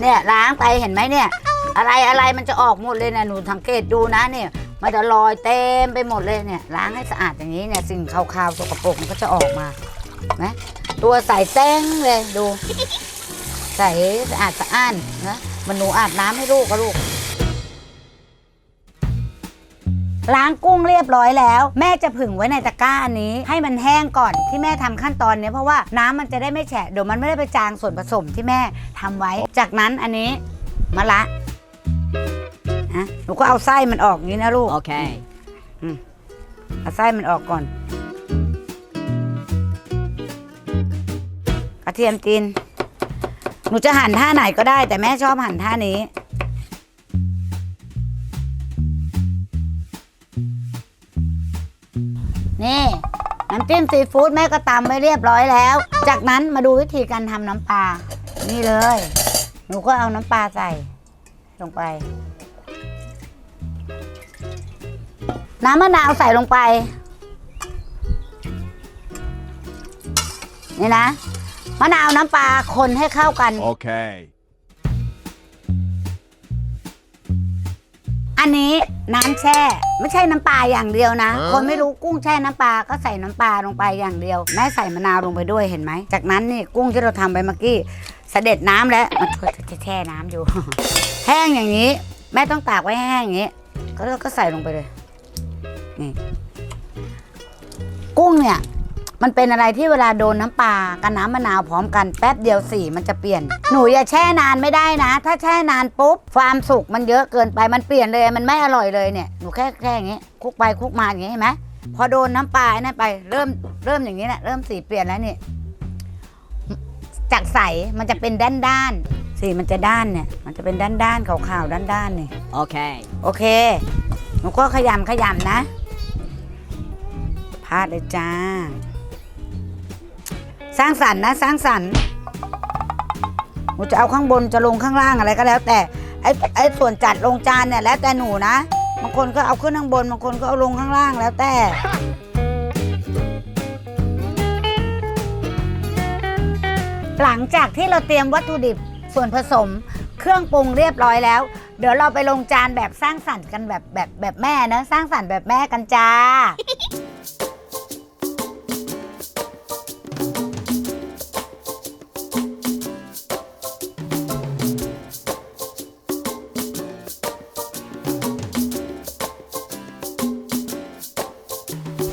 เนี่ยล้างไปเห็นไหมเนี่ย อะไรอะไรมันจะออกหมดเลยนะหนูสังเกตดูนะเนี่ยมันจะลอยเต็มไปหมดเลยเนี่ยล้างให้สะอาดอย่างนี้เนี่ยสิ่งคาวๆสกปรกมันก็จะออกมาไหมตัวใสแต้งเลยดู ใสสะอาดสะอ้านนะมันหนูอาบน้ำให้ลูกก็ลูก ล้างกุ้งเรียบร้อยแล้ว แม่จะผึ่งไว้ในตะกร้าอันนี้ ให้มันแห้งก่อนที่แม่ทำขั้นตอนเนี้ยเพราะว่าน้ำมันจะได้ไม่แฉะเดี๋ยวมันไม่ได้ไปจางส่วนผสมที่แม่ทำไว้ จากนั้นอันนี้มะละฮะหนูก็เอาไส้มันออกอย่างนี้นะลูก Okay. เอาไส้มันออกก่อนกระเทียมจีนหนูจะหั่นท่าไหนก็ได้ แต่แม่ชอบหั่นท่านี้ นี่น้ำจิ้มซีฟู้ดแม่ก็ตำไว้เรียบร้อยแล้ว จากนั้นมาดูวิธีการทำน้ำปลา นี่เลย หนูก็เอาน้ำปลาใส่ ลงไป น้ำมะนาวใส่ลงไป นี่นะ มะนาวน้ำปลาคนให้เข้ากัน Okay. อันนี้น้ำแช่ ไม่ใช่น้ำปลาอย่างเดียวนะ คนไม่รู้กุ้งแช่น้ำปลาก็ใส่น้ำปลาลงไปอย่างเดียวแม่ใส่มะนาวลงไปด้วยเห็นไหม จากนั้นนี่กุ้งที่เราทำไปเมื่อกี้เสด็จน้ำแล้วมันจะแช่น้ำอยู่ แห้งอย่างนี้ แม่ต้องตากไว้ให้แห้งอย่างนี้ก็ก็ใส่ลงไปเลยนี่กุ้งเนี่ย มันเป็นอะไรที่เวลาโดนน้ำปลากับน้ำมะนาวพร้อมกันแป๊บเดียวสีมันจะเปลี่ยน หนูอย่าแช่นานไม่ได้นะ ถ้าแช่นานปุ๊บความสุกมันเยอะเกินไปมันเปลี่ยนเลยมันไม่อร่อยเลยเนี่ยหนูแค่แค่อย่างงี้คลุกไปคลุกมาอย่างงี้เห็นไหมพอโดนน้ำปลาไอ้นั่นไปเริ่มเริ่มอย่างนี้นะเริ่มสีเปลี่ยนแล้วนี่จากใสมันจะเป็นด้านด้านๆสีมันจะด้านเนี่ย มันจะเป็นด้านด้านๆขาวๆด้านด้านๆนี่ Okay. โอเคหนูก็ขยำขยำนะพาดเลยจ้า สร้างสรรค์นะสร้างสรรค์หนูจะเอาข้างบนจะลงข้างล่างอะไรก็แล้ว แต่ไอ้ไอ้ส่วนจัดลงจานเนี่ยแล้วแต่หนูนะบางคนก็เอาขึ้นข้างบนบางคนก็เอาลงข้างล่างแล้วแต่หลังจากที่เราเตรียมวัตถุดิบส่วนผสม เครื่องปรุงเรียบร้อยแล้ว เดี๋ยวเราไปลงจานแบบสร้างสรรค์กันแบบแบบแบบแม่นะสร้างสรรค์แบบแม่กันจ้า you